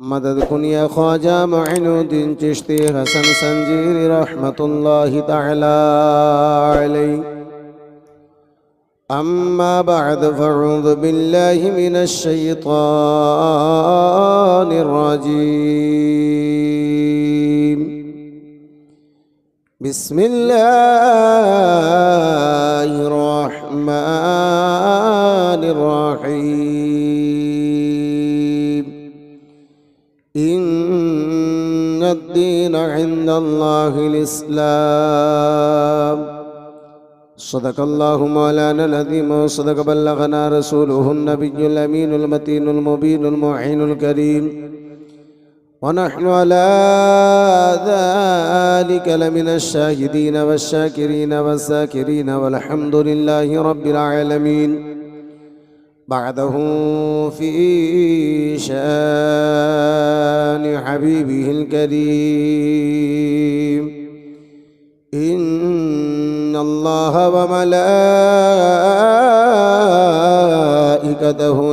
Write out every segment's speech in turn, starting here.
مدد کن یا خواجہ معین الدین چشتی حسن سنجیر رحمت اللہ تعالی علی أما بعد فأعوذ باللہ من الشیطان الرجیم بسم اللہ الرحمن الرحیم الدين عند الله الإسلام. صدق الله مولانا العظيم وصدق بلغنا رسوله النبي الأمين المتين المبين المعين الكريم. ونحن على ذلك لمن الشاهدين والشاكرين والذاكرين والحمد لله رب العالمين. بعده في شأن حبيبه الكريم. إن الله وملائكته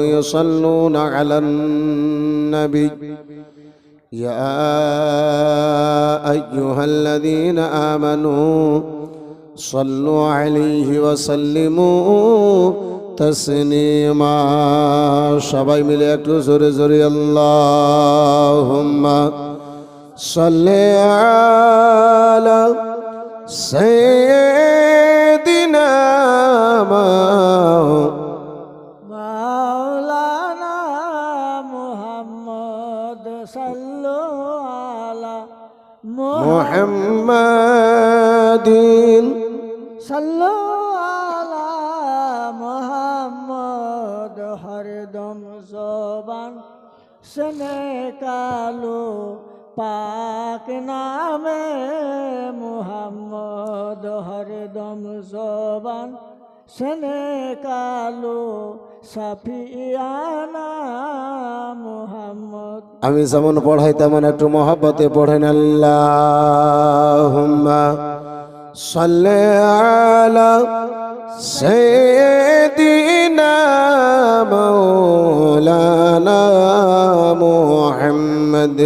يصلون على النبي. يا أيها الذين آمنوا صلوا عليه وسلموا তসনিমা সবাই মিলে একটু জোরে জোরে আল্লাহ সাল্লে আলা সৈদিনা মাওলানা মুহাম্মদ সাল্লু আলা মুহাম্মাদিন। সনে কালো পাক নামে মুহাম্মদ হরদম জবান। সনে কালো আমি যেমন পড়াই তেমন একটু মহব্বতে পড়েন। আল্লাহুম্মা সাল্লি আলা সাইয়্যিদিনা মাওলানা মুহাম্মদ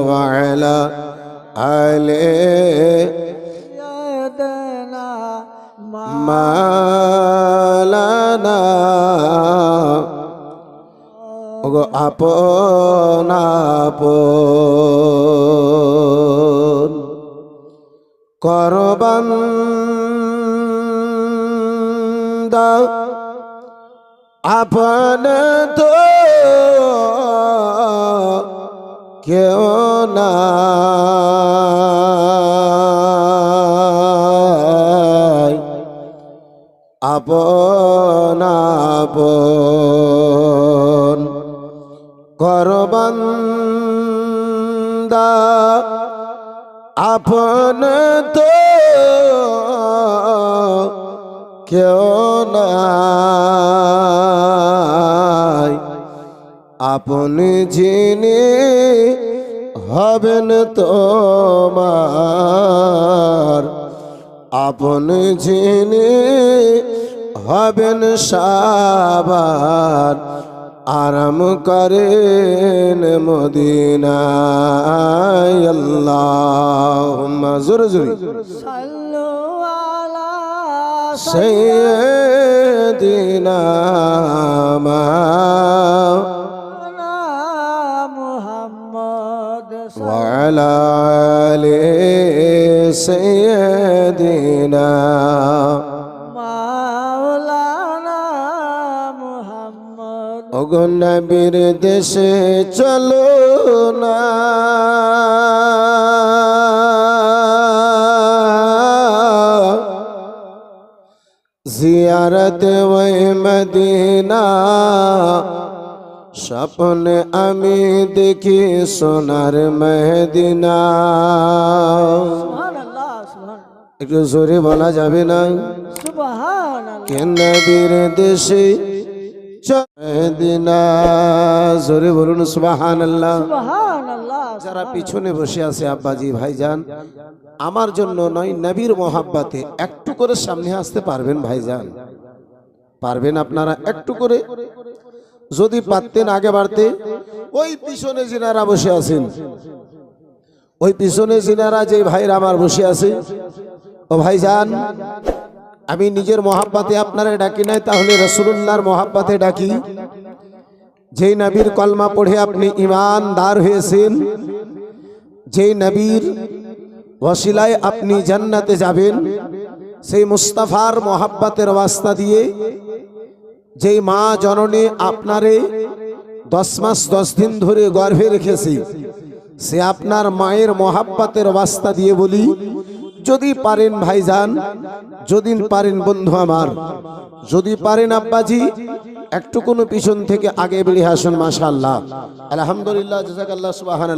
ওয়া আলা আলিহি সাইয়্যিদানা মালানা ওগো আপন আপন করবান্দা আপন তো কেউ না। আপন আপন। করবন্দা আপন তো কেউ নাই। আপনি যিনি হবেন তোমার। আপন যিনি হবেন সাবার আরাম করেন মদিনায় আল্লাহ জোরে জোরে। সৈয়দিনা মুহাম্মদ ওয়ালা আলি নবীর দেশে চলো না। জিয়ারত ওই মদিনা স্বপ্নে আমি দেখি সোনার সুবহানাল্লাহ একটু জোরে বলা যাবে না? সুবহানাল্লাহ। কেন্দ্রবীর দেশে জোরে বলুন সুবাহান আল্লাহ যারা পিছনে বসে আছে আব্বাজি ভাইজান আমার জন্য নয় নবীর মোহাব্বাতে একটু করে সামনে আসতে পারবেন ভাইজান। পারবেন আপনারা একটু করে? যদি পারতেন আগে বাড়তে। ওই পিছনে যিনারা বসে আছেন। ওই পিছনে যিনারা যে ভাইরা আমার বসে আছে। ও ভাই যান আমি নিজের মহাব্বাতে আপনারা ডাকি নাই, তাহলে রসুল্লাহর মহাব্বাতে ডাকি। যেই নবীর কলমা পড়ে আপনি ইমানদার হয়েছেন, যেই নবীর ওসিলায় আপনি জান্নাতে যাবেন, সেই মুস্তাফার মহাব্বাতের রাস্তা দিয়ে যেই মা জননী আপনারে দশ মাস দশ দিন ধরে গর্ভে রেখেছে, সে আপনার মায়ের মহাব্বাতের রাস্তা দিয়ে বলি যদি পারেন ভাইজান, যদি পারেন বন্ধু আমার, যদি পারেন আব্বাজি একটু কোনো পিছন থেকে আগে বেরিয়ে আসুন মাশা আল্লাহ আলহামদুলিল্লাহ সুবাহান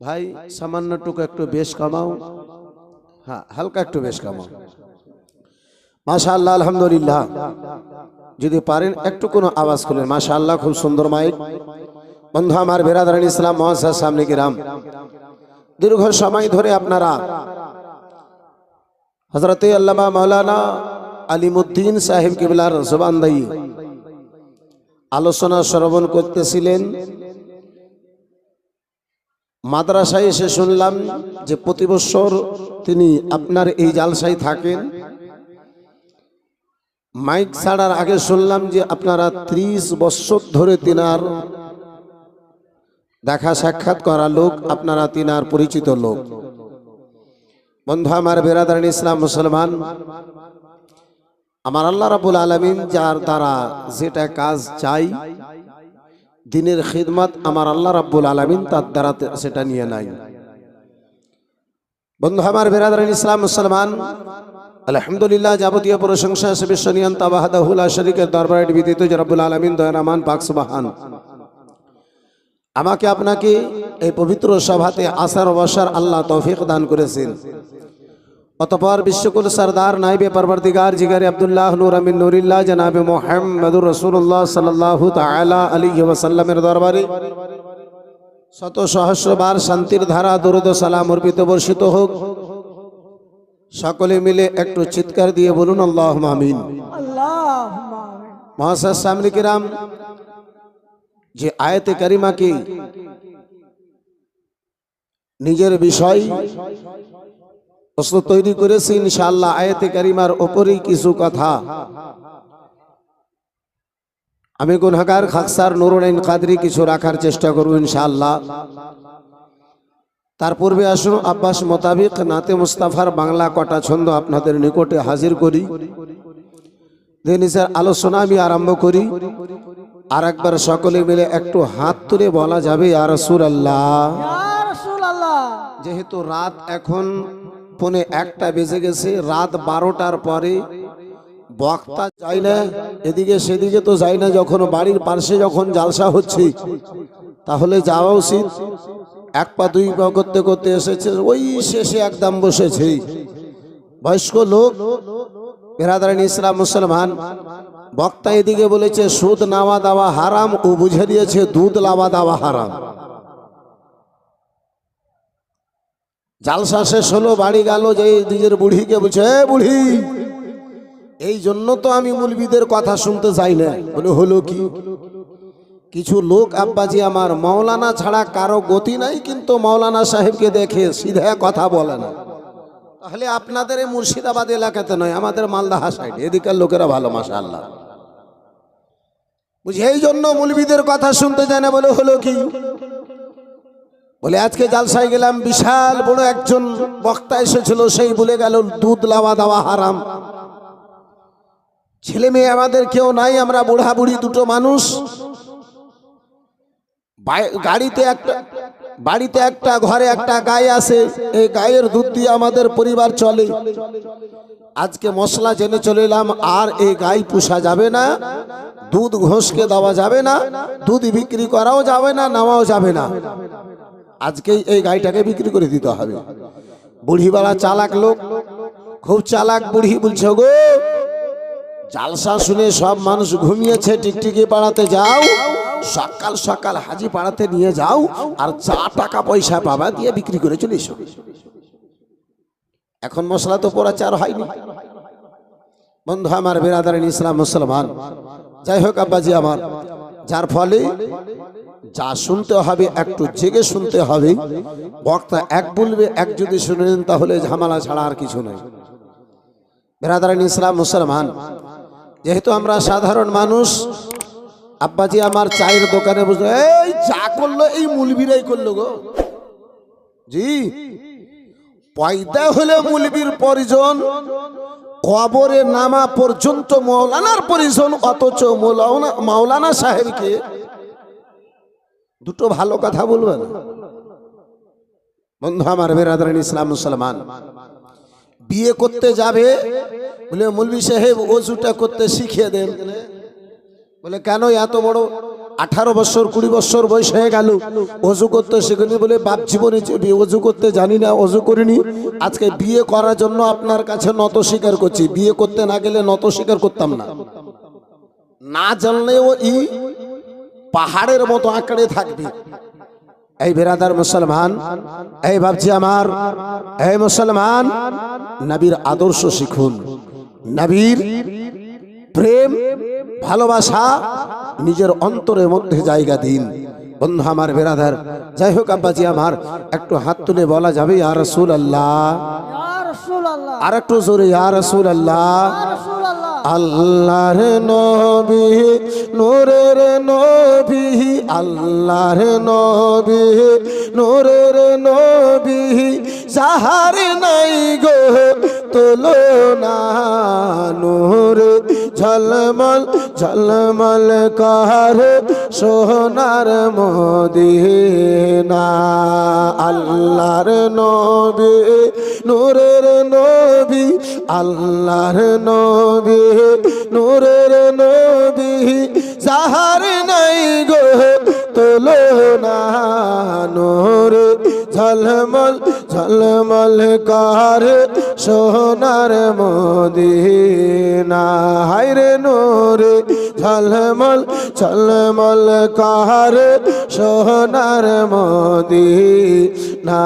ভাই সামান্যটুকু একটু বেশ কামাও। হ্যাঁ হালকা একটু বেশ কামাও। মাশা আল্লাহ আলহামদুলিল্লাহ। যদি পারেন একটু কোনো আওয়াজ করলেন মাশা আল্লাহ খুব সুন্দর মাইক। বন্ধু আমার বেরাদারান ইসলাম মহাসার সামনে গিরাম। দীর্ঘ সময় ধরে আপনারা হজরতে আল্লামা মৌলানা আলিমুদ্দিন সাহেব কিবলার জবানদাই আলোচনা শ্রবণ করতেছিলেন। মাদ্রাসায় এসে শুনলাম যে প্রতি বছর তিনি আপনার এই জালসায় থাকেন। মাইক ছাড়ার আগে শুনলাম যে আপনারা ত্রিশ বছর ধরে তিনার দেখা সাক্ষাৎ করা লোক আপনারা তিনার পরিচিত লোক। বন্ধু, আমার বেরাদারান ইসলাম মুসলমান, আমার আল্লাহ রাবুল আলমিন যার দ্বারা যেটা কাজ চাই, দিনের খিদমত আমার আল্লাহ রাব্বুল আলমিন তার দ্বারা সেটা নিয়ে নাই বন্ধু, আমার বেরাদারান ইসলাম মুসলমান, আলহামদুলিল্লাহ যাবতীয় প্রশংসা সে বিশ্বনিয়ন তাবাহাদাহুল শরীকের দরবারে বিদিত যে রব্বুল আলমিন দয়ারামান পাক সুবাহান। আমাকে আপনাকে এই পবিত্র সভাতে আসার বসার আল্লাহ তৌফিক দান করেছেন। অতপর বিশ্বকুল সরদার নাইবে পরবর্দিগার জিগারে আব্দুল্লাহ নুর আমিন নুরিল্লাহ জনাবে মোহাম্মদুর রসুল্লাহ সাল্লাল্লাহু তাআলা আলী ওয়াসাল্লামের দরবারে শত সহস্রবার শান্তির ধারা দরুদ সালাম অর্পিত বর্ষিত হোক। সকলে মিলে একটু চিৎকার দিয়ে বলুন আল্লাহ আল্লাহ মহাসার যে আয়াতে কারিমাকে নিজের বিষয় প্রশ্ন তৈরি করেছি, ইনশাআল্লাহ আয়াতে কারিমার ওপরেই কিছু কথা। আমি গুনহাগার খাকসার নুরুনাইন কাদরি কিছু রাখার চেষ্টা করব, ইনশাআল্লাহ। তার পূর্বে আসুন, আব্বাস মোতাবিক নাতে মুস্তাফার বাংলা কটা ছন্দ আপনাদের নিকটে হাজির করি। দেনিসের আলোচনা আমি আরম্ভ করি। আর একবার সকলে মিলে একটু হাত তুলে বলা যাবে আর আল্লাহ যেহেতু রাত এখন পনে একটা বেজে গেছে রাত বারোটার পরে বক্তা যায় না এদিকে সেদিকে তো যাই না যখন বাড়ির পাশে যখন জালসা হচ্ছে তাহলে যাওয়া উচিত। এক পা দুই পা করতে করতে এসেছে ওই শেষে একদম বসেছে। বয়স্ক লোক বেরাদারান ইসলাম মুসলমান বক্তা এদিকে বলেছে, সুদ নাওয়া দাওয়া হারাম, ও বুঝে দিয়েছে দুধ লাওয়া দাওয়া হারাম। জালসা শেষ হলো, বাড়ি গেল, যে নিজের বুড়িকে বলছে, এ বুড়ি, এই জন্য তো আমি মুলবিদের কথা শুনতে চাই না। বলে, হলো কি? কিছু লোক আব্বাজি আমার মাওলানা ছাড়া কারও গতি নাই, কিন্তু মাওলানা সাহেবকে দেখে সিধা কথা বলে না। তাহলে আপনাদের এই মুর্শিদাবাদ এলাকাতে নয়, আমাদের মালদাহা সাইড, এদিকের লোকেরা ভালো মাসা আল্লাহ বুঝি এই জন্য মুলবিদের কথা শুনতে যায় না বলে হলো কি? বলে, আজকে জালসায় গেলাম, বিশাল বড় একজন বক্তা এসেছিল, সেই বলে গেল, দুধ লাওয়া দাওয়া হারাম। ছেলে মেয়ে আমাদের কেউ নাই, আমরা বুড়া বুড়ি দুটো মানুষ। গাড়িতে একটা বাড়িতে একটা, ঘরে একটা গায়ে আছে, এই গায়ের দুধ দিয়ে আমাদের পরিবার চলে। আজকে মশলা জেনে চলে এলাম, আর এই গাই পোষা যাবে না, দুধ ঘোষকে দেওয়া যাবে না, দুধ বিক্রি করাও যাবে না, নেওয়াও যাবে না। আজকেই এই গাইটাকে বিক্রি করে দিতে হবে। বুড়িওয়ালা চালাক লোক, খুব চালাক বুড়ি বলছে গো জালসা শুনে সব মানুষ ঘুমিয়েছে, টিকটিকি পাড়াতে যাও। সকাল সকাল হাজি পাড়াতে নিয়ে যাও আর চা টাকা পয়সা পাবা দিয়ে বিক্রি করে চলে এসো। এখন মশলা তো পোড়া চার হয়নি। বন্ধু আমার বেরাদারিন ইসলাম মুসলমান, যাই হোক আব্বাজি আমার, যার ফলে যা শুনতে হবে, একটু জেগে শুনতে হবে। বক্তা এক বলবে, এক যদি শুনে নেন তাহলে ঝামেলা ছাড়া আর কিছু নেই। বেরাদারিন ইসলাম মুসলমান, যেহেতু আমরা সাধারণ মানুষ আব্বাজি আমার চায়ের দোকানে বসে এই চা করল, এই মুলবিরাই করল গো। জি, পয়দা হলে মুলবির পরিজন, কবরে নামা পর্যন্ত মৌলানার পরিজন, অথচ মৌলানা মাওলানা সাহেবকে দুটো ভালো কথা বলবেন? বন্ধু আমার বেরাদারিন ইসলাম মুসলমান, বিয়ে করতে যাবে বলে মৌলবি সাহেব ওজুটা করতে শিখিয়ে দেন। বলে, কেন এত বড়? আঠারো বছর, কুড়ি বছর বয়স হয়ে গেল। অজু করতে শিখিনি বলে বাপ জীবনে অজু করতে জানি না, অজু করিনি। আজকে বিয়ে করার জন্য আপনার কাছে নত স্বীকার করছি। বিয়ে করতে না গেলে নত স্বীকার করতাম না। না জানলেও ই পাহাড়ের মতো আঁকড়ে থাকবে। এই বেরাদার মুসলমান, এই ভাবছি আমার, এই মুসলমান, নবীর আদর্শ শিখুন। নবীর প্রেম ভালোবাসা নিজের অন্তরের মধ্যে জায়গা দিন। বন্ধু আমার বেরাদার যাই হোক আব্বাজি আমার একটু হাত তুলে বলা যাবে আর রসুল আল্লাহ আর একটু জোরে আর রসুল আল্লাহ রাসূল আল্লাহ আল্লাহর নবী নূরের নবী আল্লাহর নবী নূরের নবী যাহার নাই গো তুলনা নূর, ঝলমল ঝলমল কার সোনার মদিনা। আল্লাহর নবী, নূরের নবী, আল্লাহর নবী, নূরের নবী, যাহার নাই গো তুলনা নূর, ঝলমল ঝলমল কার সোনার মদিনা। হায়রে নূর ঝলমল ঝলমল কার সোনার মদিনা।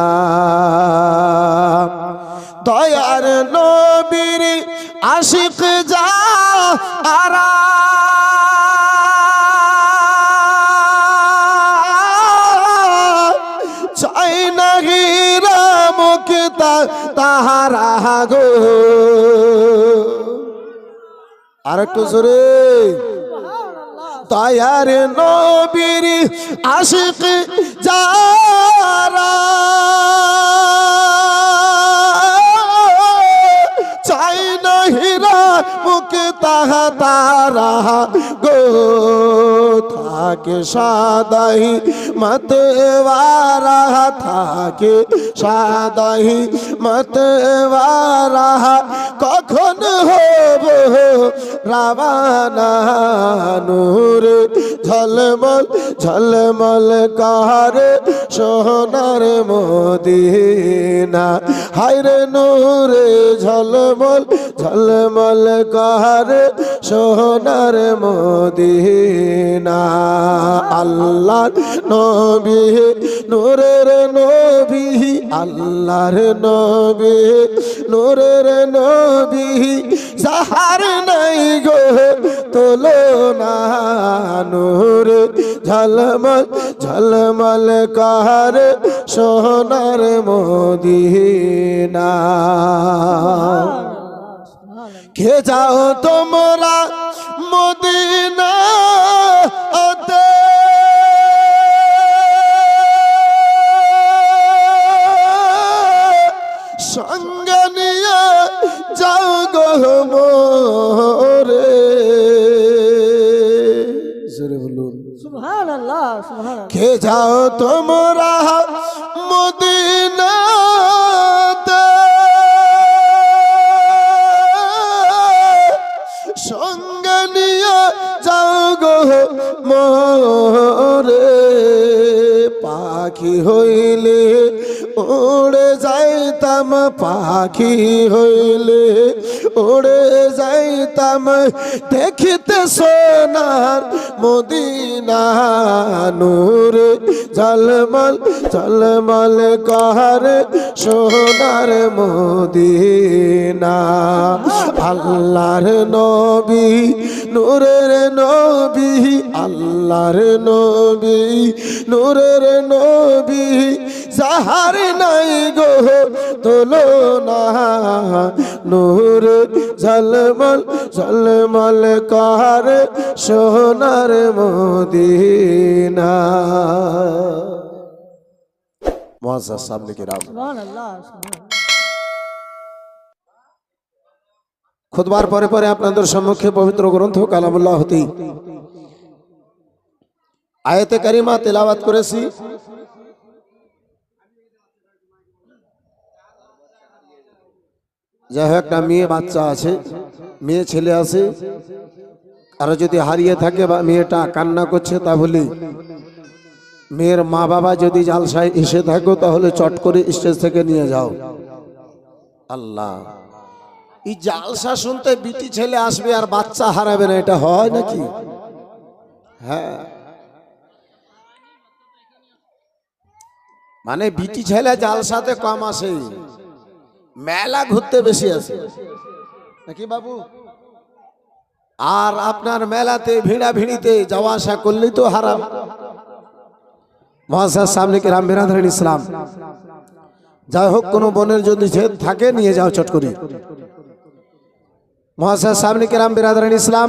দয়ার নবীর আশিক যা আরা গো আর একটু জোরে। তায়ার নবীর আশিক যারা চাই না হীরা মুখে তাহা তারা গো। থাকে সাদাই মতবারা থাকে সাদাই মতবারা কখন হব রাবানা নূর ঝলমল ঝলমল কার সোনার মদিনা। হায়রে নূরে ঝলমল ঝলমল কার সোনার মদিনা। আল্লাহ নবী নূরের নবী আল্লাহর নবী নূরের নবী সাহার নাই গো তোলো না নূর ঝলমল ঝলমল কার সোনার মদিনা। কে যাও তোমরা মদিনা সঙ্গে নিয়ে যাও গো মোরে। জোরে বলুন। সুবহানাল্লাহ সুবহানাল্লাহ। কে যাও তোমরা মদিনাতে? সঙ্গে নিয়ে যাও গো মোরে। পাখি হইলে পাখি হইলে উড়ে যাইতাম দেখিতে সোনার মদিনা নূরে, ঝলমল ঝলমল কর সোনার মদিনা। আল্লাহর নবী, নূরের নবী, আল্লাহর নবী, নূরের নবী, যাহার নাই গো তোলো না নূর, ঝলমল ঝলমল কর সোনার মদিনা। মহাজাজ সামনে কি রাম? খুদবার পরে পরে আপনাদের সম্মুখে পবিত্র গ্রন্থ কালামুল্লাহ হতি। আয়াতে কারিমা তেলাওয়াত করেছি। যাই হোক একটা মেয়ে বাচ্চা আছে। মেয়ে ছেলে আছে আর যদি হারিয়ে থাকে বা মেয়েটা কান্না করছে তাহলে মেয়ের মা বাবা যদি জালসায় এসে থাকো, তাহলে চট করে স্টেজ থেকে নিয়ে যাও। আল্লাহ। এই জালসা শুনতে বিটি ছেলে আসবে আর বাচ্চা হারাবে না, এটা হয় নাকি? হ্যাঁ। মানে বিটি ছেলে জালসাতে কম আসে, মেলা ঘুরতে বেশি আসে। নাকি বাবু? আর আপনার মেলাতে ভিড়া ভিড়িতে যাওয়া আসা করলেই তো হারাম। মহাশার সামনে কি রাম বিরাধরণ ইসলাম। যাই হোক, কোনো বনের যদি ছেদ থাকে, নিয়ে যাও চট করে। মহাশার সামনে কেরাম বিরাদরান ইসলাম।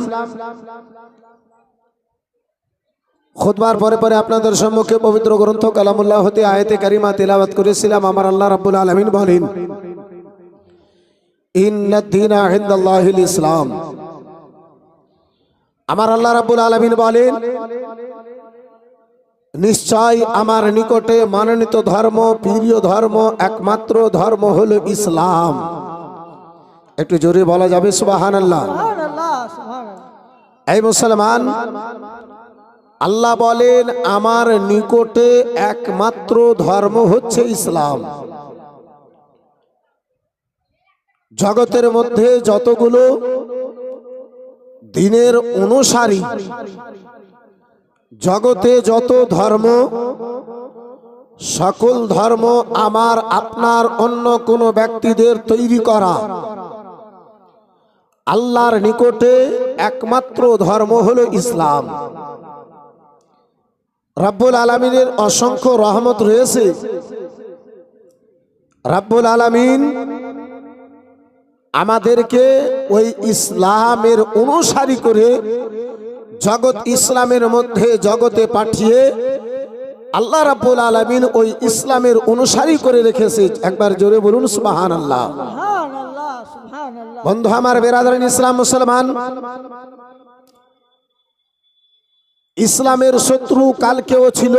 খুদবার পরে পরে আপনাদের সম্মুখে পবিত্র গ্রন্থ কালামুল্লাহ হতে আয়তে কারিমা তেলাওয়াত করেছিলাম। আমার আল্লাহ রাব্বুল আলামিন বলেন ইসলাম। আমার আল্লাহ রাব্বুল আলামিন বলেন, নিশ্চয় আমার নিকটে মানোনীত ধর্ম, প্রিয় ধর্ম, একমাত্র ধর্ম হল ইসলাম। একটু জোরে বলা যাবে সুবহান আল্লাহ এই মুসলমান, আল্লাহ বলেন, আমার নিকটে একমাত্র ধর্ম হচ্ছে ইসলাম। জগতের মধ্যে যতগুলো দিনের অনুসারী, জগতে যত ধর্ম, সকল ধর্ম আমার, আপনার, অন্য কোনো ব্যক্তিদের তৈরি করা। আল্লাহর নিকটে একমাত্র ধর্ম হলো ইসলাম। রাব্বুল আলমিনের অসংখ্য রহমত রয়েছে। রাব্বুল আলামিন আমাদেরকে ওই ইসলামের অনুসারী করে জগৎ ইসলামের মধ্যে জগতে পাঠিয়ে আল্লাহ রাব্বুল আলামিন ওই ইসলামের অনুসারী করে রেখেছে। একবার জোরে বলুন সুবহান আল্লাহ বন্ধু আমার, বেরাদারিন ইসলাম মুসলমান, ইসলামের শত্রু কালকেও ছিল